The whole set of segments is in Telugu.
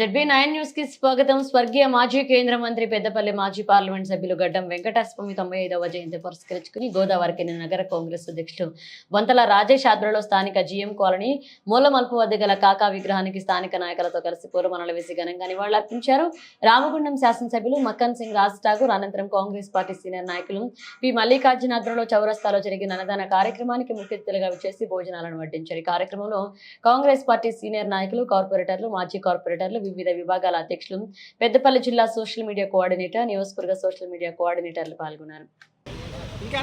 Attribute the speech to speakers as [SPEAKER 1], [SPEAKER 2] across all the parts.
[SPEAKER 1] జడ్బీ నైన్ న్యూస్కి స్వాగతం. స్వర్గీయ మాజీ కేంద్ర మంత్రి పెద్దపల్లి మాజీ పార్లమెంట్ సభ్యులు గడ్డం వెంకటస్వామి తొంభై ఐదవ జయంతి పురస్కరించుకుని గోదావరికి నగర కాంగ్రెస్ అధ్యక్షుడు వంతల రాజేష్ ఆధ్వర్యంలో స్థానిక జీఎం కాలనీ మూలమల్పు వద్ద గల కాకా విగ్రహానికి స్థానిక నాయకులతో కలిసి పూర్వమనలు వేసి ఘనంగా నివాళులర్పించారు. రామగుండం శాసనసభ్యులు మక్కన్ సింగ్ రాజ్ ఠాగూర్ అనంతరం కాంగ్రెస్ పార్టీ సీనియర్ నాయకులు పి. మల్లికార్జున ఆధ్వర్యంలో చౌరస్తాలో జరిగిన అన్నదాన కార్యక్రమానికి ముఖ్య అతిథులుగా విచ్చేసి భోజనాలను వడ్డించారు. ఈ కార్యక్రమంలో కాంగ్రెస్ పార్టీ సీనియర్ నాయకులు కార్పొరేటర్లు మాజీ కార్పొరేటర్లు వివిధ విభాగాల అధ్యక్షులు పెద్దపల్లి జిల్లా సోషల్ మీడియా కోఆర్డినేటర్ నియోజకవర్గ సోషల్ మీడియా కోఆర్డినేటర్లు పాల్గొన్నారు.
[SPEAKER 2] ఇంకా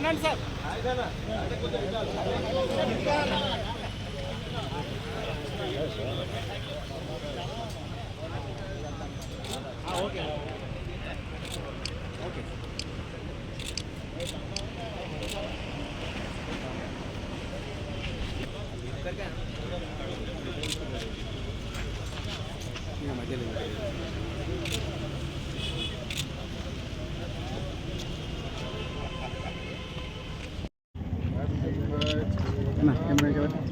[SPEAKER 2] అనండి సార్ ఓకే ఓకే
[SPEAKER 3] Happy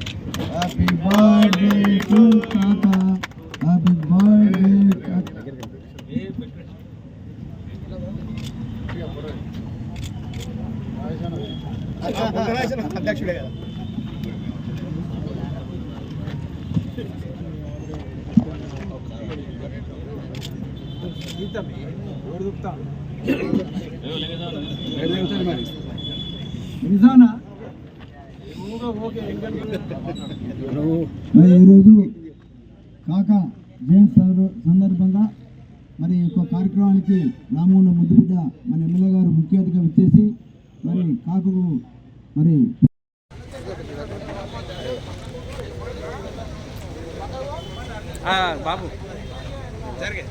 [SPEAKER 3] నిజానా? ఈరోజు కాకా జయంతి సందర్- సందర్భంగా మరి ఈ యొక్క కార్యక్రమానికి రామూన ముద్దుబిడ్డ మన ఎమ్మెల్యే గారు ముఖ్య అతిథిగా వచ్చేసి మరి కాకుకు మరి
[SPEAKER 2] బాబు. జరిగే.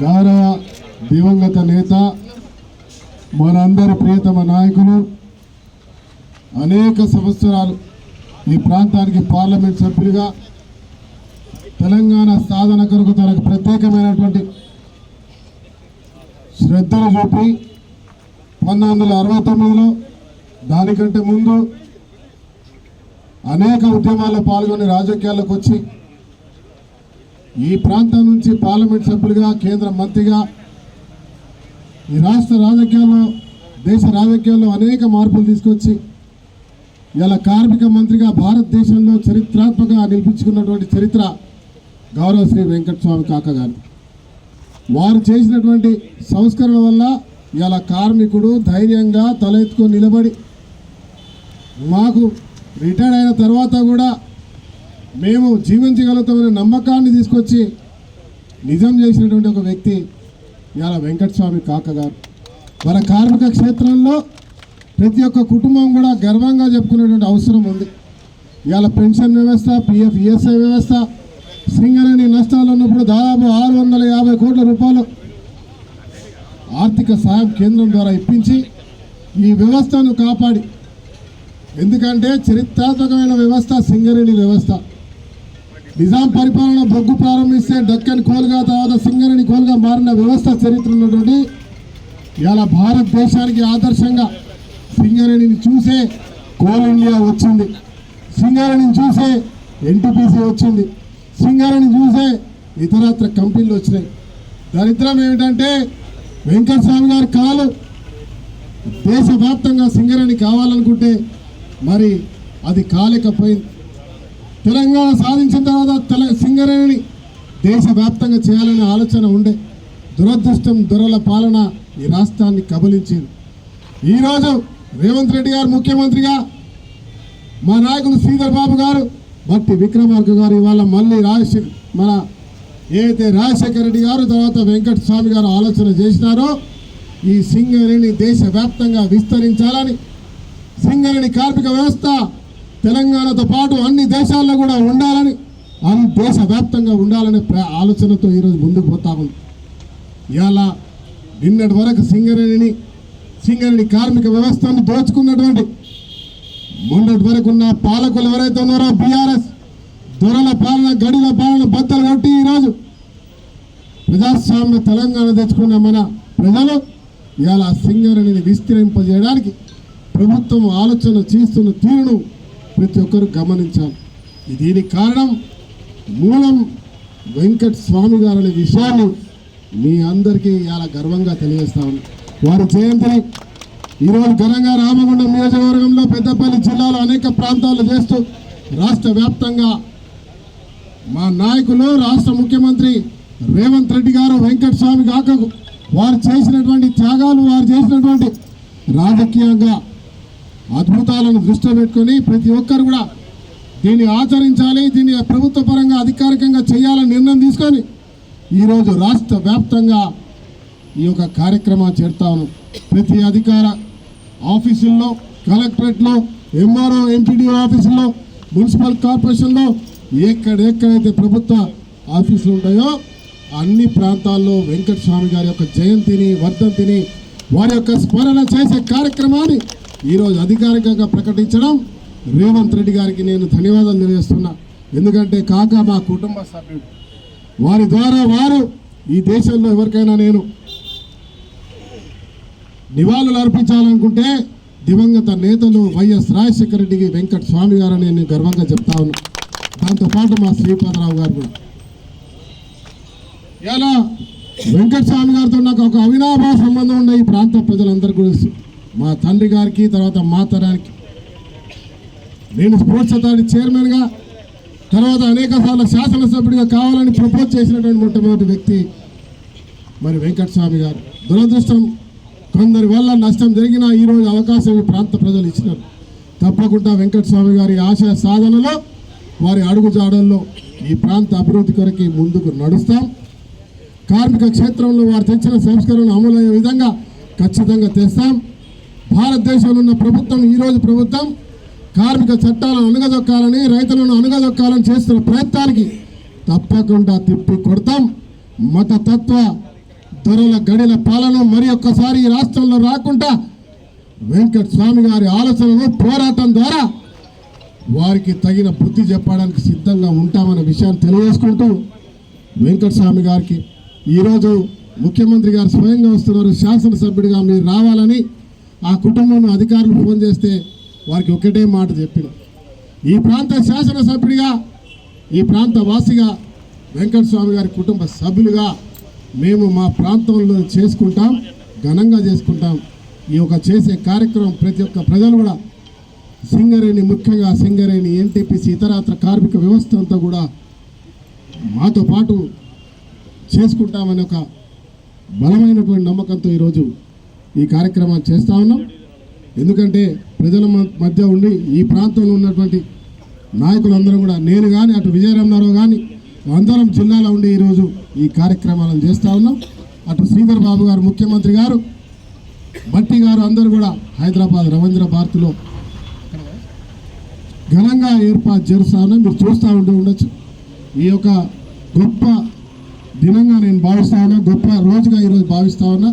[SPEAKER 3] గౌరవ దివంగత నేత మనందరి ప్రియతమ నాయకులు అనేక సంవత్సరాలు ఈ ప్రాంతానికి పార్లమెంట్ సభ్యులుగా తెలంగాణ సాధన కొరకు తనకు ప్రత్యేకమైనటువంటి శ్రద్ధను చూపి పంతొమ్మిది వందల అరవై తొమ్మిదిలో దానికంటే ముందు అనేక ఉద్యమాల్లో పాల్గొని రాజకీయాల్లోకి వచ్చి ఈ ప్రాంతం నుంచి పార్లమెంట్ సభ్యులుగా కేంద్ర మంత్రిగా ఈ రాష్ట్ర రాజకీయాల్లో దేశ రాజకీయాల్లో అనేక మార్పులు తీసుకొచ్చి ఇలా కార్మిక మంత్రిగా భారతదేశంలో చరిత్రాత్మకంగా నిలిపించుకున్నటువంటి చరిత్ర గౌరవ శ్రీ వెంకటస్వామి కాక గారు. వారు చేసినటువంటి సంస్కరణ వల్ల ఇలా కార్మికుడు ధైర్యంగా తలెత్తుకొని నిలబడి మాకు రిటైర్ అయిన తర్వాత కూడా మేము జీవించగలుగుతామనే నమ్మకాన్ని తీసుకొచ్చి నిజం చేసినటువంటి ఒక వ్యక్తి ఇలా వెంకటస్వామి కాక గారు. మన కార్మిక క్షేత్రంలో ప్రతి ఒక్క కుటుంబం కూడా గర్వంగా చెప్పుకునేటువంటి అవసరం ఉంది. ఇవాళ పెన్షన్ వ్యవస్థ పిఎఫ్ ఈఎస్ఐ వ్యవస్థ సింగరేణి నష్టాలు ఉన్నప్పుడు దాదాపు ఆరు వందల యాభై కోట్ల రూపాయలు ఆర్థిక సాయం కేంద్రం ద్వారా ఇప్పించి ఈ వ్యవస్థను కాపాడి. ఎందుకంటే చరిత్రాత్మకమైన వ్యవస్థ సింగరేణి వ్యవస్థ. నిజాం పరిపాలన బొగ్గు ప్రారంభిస్తే డక్కన్ కోల్గా తర్వాత సింగరేణి కోల్గా మారిన వ్యవస్థ చరిత్ర ఉన్నటువంటి ఇవాళ భారతదేశానికి ఆదర్శంగా సింగరేణిని చూసే కోల్ ఇండియా వచ్చింది. సింగరేణిని చూసే ఎన్టీపీసీ వచ్చింది. సింగరేణిని చూసే ఇతరత్ర కంపెనీలు వచ్చినాయి. దరిద్రం ఏమిటంటే వెంకటస్వామి గారి కాలు దేశవ్యాప్తంగా సింగరేణి కావాలనుకుంటే మరి అది కాలేకపోయింది. తెలంగాణ సాధించిన తర్వాత తెల సింగరేణిని దేశవ్యాప్తంగా చేయాలనే ఆలోచన ఉండే. దురదృష్టం దొరల పాలన ఈ రాష్ట్రాన్ని కబలించింది. ఈరోజు రేవంత్ రెడ్డి గారు ముఖ్యమంత్రిగా మా నాయకులు శ్రీధర్ బాబు గారు భక్తి విక్రమార్క గారు ఇవాళ మళ్ళీ రాజశేఖర్ మన ఏదైతే రాజశేఖర రెడ్డి గారు తర్వాత వెంకట స్వామి గారు ఆలోచన చేసినారో ఈ సింగరేణి దేశవ్యాప్తంగా విస్తరించాలని సింగరేణి కార్మిక వ్యవస్థ తెలంగాణతో పాటు అన్ని దేశాల్లో కూడా ఉండాలని అన్ని దేశవ్యాప్తంగా ఉండాలనే ఆలోచనతో ఈరోజు ముందుకు పోతా ఉంది. ఇవాళ నిన్నటి వరకు సింగరేణిని సింగరేణి కార్మిక వ్యవస్థను దోచుకున్నటువంటి మొన్నటి వరకు ఉన్న పాలకులు ఎవరైతే ఉన్నారో బీఆర్ఎస్ దొరల పాలన గడిల పాలన బద్దలు కొట్టి ఈరోజు ప్రజాస్వామ్య తెలంగాణ తెచ్చుకున్న మన ప్రజలు ఇవాళ సింగరేణిని విస్తరింపజేయడానికి ప్రభుత్వం ఆలోచన చేస్తున్న తీరును ప్రతి ఒక్కరు గమనించాలి. దీనికి కారణం మూలం వెంకట్ స్వామి గారు అనే విషయాన్ని మీ అందరికీ ఇలా గర్వంగా తెలియజేస్తా ఉన్నాను వారి జయంతిని ఈరోజు ఘనంగా రామగుండం నియోజకవర్గంలో పెద్దపల్లి జిల్లాలో అనేక ప్రాంతాలు చేస్తూ రాష్ట్ర వ్యాప్తంగా మా నాయకులు రాష్ట్ర ముఖ్యమంత్రి రేవంత్ రెడ్డి గారు వెంకట స్వామి కాకకు వారు చేసినటువంటి త్యాగాలు వారు చేసినటువంటి రాజకీయంగా అద్భుతాలను దృష్టిలో పెట్టుకొని ప్రతి ఒక్కరు కూడా దీన్ని ఆచరించాలి దీన్ని ప్రభుత్వ పరంగా అధికారికంగా చేయాలని నిర్ణయం తీసుకొని ఈరోజు రాష్ట్ర వ్యాప్తంగా ఈ యొక్క కార్యక్రమాన్ని చేరుతాను. ప్రతి అధికార ఆఫీసుల్లో కలెక్టరేట్లో ఎంఆర్ఓ ఎంపీడీఓ ఆఫీసుల్లో మున్సిపల్ కార్పొరేషన్లో ఎక్కడ ఎక్కడైతే ప్రభుత్వ ఆఫీసులు ఉంటాయో అన్ని ప్రాంతాల్లో వెంకట స్వామి గారి యొక్క జయంతిని వర్ధంతిని వారి యొక్క స్మరణ చేసే కార్యక్రమాన్ని ఈరోజు అధికారికంగా ప్రకటించడం రేవంత్ రెడ్డి గారికి నేను ధన్యవాదాలు తెలియజేస్తున్నా. ఎందుకంటే కాక మా కుటుంబ సభ్యుడు. వారి ద్వారా వారు ఈ దేశంలో ఎవరికైనా నేను నివాళులు అర్పించాలనుకుంటే దివంగత నేతలు వైఎస్ రాజశేఖర రెడ్డికి వెంకట స్వామి గారని నేను గర్వంగా చెప్తా ఉన్నా. దాంతోపాటు మా శ్రీపాదరావు గారు కూడా. ఇలా వెంకట స్వామి గారితో నాకు ఒక అవినాభావ సంబంధం ఉన్న ఈ ప్రాంత ప్రజలందరికీ కూడా తెలుసు. మా తండ్రి గారికి తర్వాత మా తరానికి. నేను స్పోర్ట్స్ అథారిటీ చైర్మన్గా తర్వాత అనేక సార్లు శాసనసభ్యుడిగా కావాలని ప్రపోజ్ చేసినటువంటి మొట్టమొదటి వ్యక్తి మరి వెంకటస్వామి గారు. దురదృష్టం కొందరి వల్ల నష్టం జరిగినా ఈరోజు అవకాశం ఈ ప్రాంత ప్రజలు ఇచ్చినారు. తప్పకుండా వెంకటస్వామి గారి ఆశయ సాధనలో వారి అడుగుజాడల్లో ఈ ప్రాంత అభివృద్ధి కొరకు ముందుకు నడుస్తాం. కార్మిక క్షేత్రంలో వారు తెచ్చిన సంస్కరణలు అమలయ్యే విధంగా ఖచ్చితంగా తెస్తాం. భారతదేశంలో ఉన్న ప్రభుత్వం ఈరోజు ప్రభుత్వం కార్మిక చట్టాలను అణగదొక్కాలని రైతులను అణగదొక్కాలని చేస్తున్న ప్రయత్నానికి తప్పకుండా తిప్పి కొడతాం. మత తత్వ దొరల గడిల పాలన మరి ఒక్కసారి ఈ రాష్ట్రంలో రాకుండా వెంకట స్వామి గారి ఆలోచనలు పోరాటం ద్వారా వారికి తగిన బుద్ధి చెప్పడానికి సిద్ధంగా ఉంటామనే విషయాన్ని తెలియజేసుకుంటూ వెంకట స్వామి గారికి ఈరోజు ముఖ్యమంత్రి గారు స్వయంగా వస్తున్నారు. శాసనసభ్యుడిగా మీరు రావాలని ఆ కుటుంబం అధికారులు ఫోన్ చేస్తే వారికి ఒకటే మాట చెప్పిన. ఈ ప్రాంత శాసనసభ్యుడిగా ఈ ప్రాంత వాసిగా వెంకట స్వామి గారి కుటుంబ సభ్యులుగా మేము మా ప్రాంతంలో చేసుకుంటాం ఘనంగా చేసుకుంటాం. ఈ యొక్క చేసే కార్యక్రమం ప్రతి ఒక్క ప్రజలు కూడా సింగరేణి ముఖ్యంగా సింగరేణి ఎన్టీపీసీ ఇతరత్ర కార్మిక వ్యవస్థ అంతా కూడా మాతో పాటు చేసుకుంటామని ఒక బలమైనటువంటి నమ్మకంతో ఈరోజు ఈ కార్యక్రమాన్ని చేస్తా ఉన్నాం. ఎందుకంటే ప్రజల మధ్య ఉండి ఈ ప్రాంతంలో ఉన్నటువంటి నాయకులందరూ కూడా నేను కానీ అటు విజయరామరావు కానీ అందరం జిల్లాలో ఉండి ఈరోజు ఈ కార్యక్రమాలను చేస్తూ ఉన్నాం. అటు శ్రీధర్ బాబు గారు ముఖ్యమంత్రి గారు భట్టి గారు అందరూ కూడా హైదరాబాద్ రవీంద్ర భారతిలో ఘనంగా ఏర్పాటు చేస్తా ఉన్నాం మీరు చూస్తూ ఉంటూ ఉండొచ్చు. ఈ యొక్క గొప్ప దినంగా నేను భావిస్తా ఉన్నా గొప్ప రోజుగా ఈరోజు భావిస్తా ఉన్నా.